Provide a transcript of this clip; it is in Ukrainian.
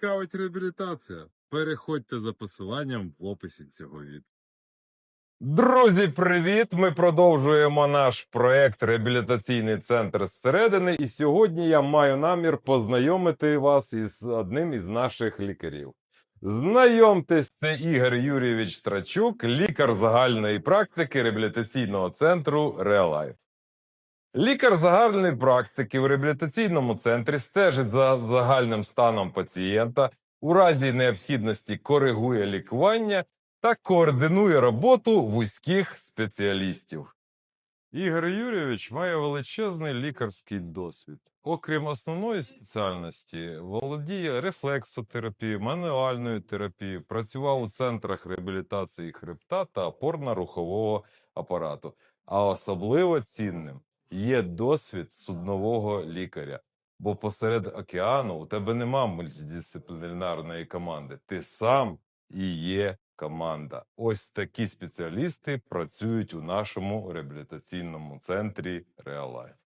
цікавить реабілітація, переходьте за посиланням в описі цього відео. Друзі, привіт! Ми продовжуємо наш проект Реабілітаційний центр зсередини. І сьогодні я маю намір познайомити вас із одним із наших лікарів. Знайомтесь, це Ігор Юрійович Трачук, лікар загальної практики реабілітаційного центру Реалайф. Лікар загальної практики в реабілітаційному центрі стежить за загальним станом пацієнта, у разі необхідності коригує лікування та координує роботу вузьких спеціалістів. Ігор Юрійович має величезний лікарський досвід. Окрім основної спеціальності, володіє рефлексотерапією, мануальною терапією, працював у центрах реабілітації хребта та опорно-рухового апарату. А особливо цінним є досвід суднового лікаря. Бо посеред океану у тебе нема мультидисциплінарної команди. Ти сам і є команда. Ось такі спеціалісти працюють у нашому реабілітаційному центрі Реалайф.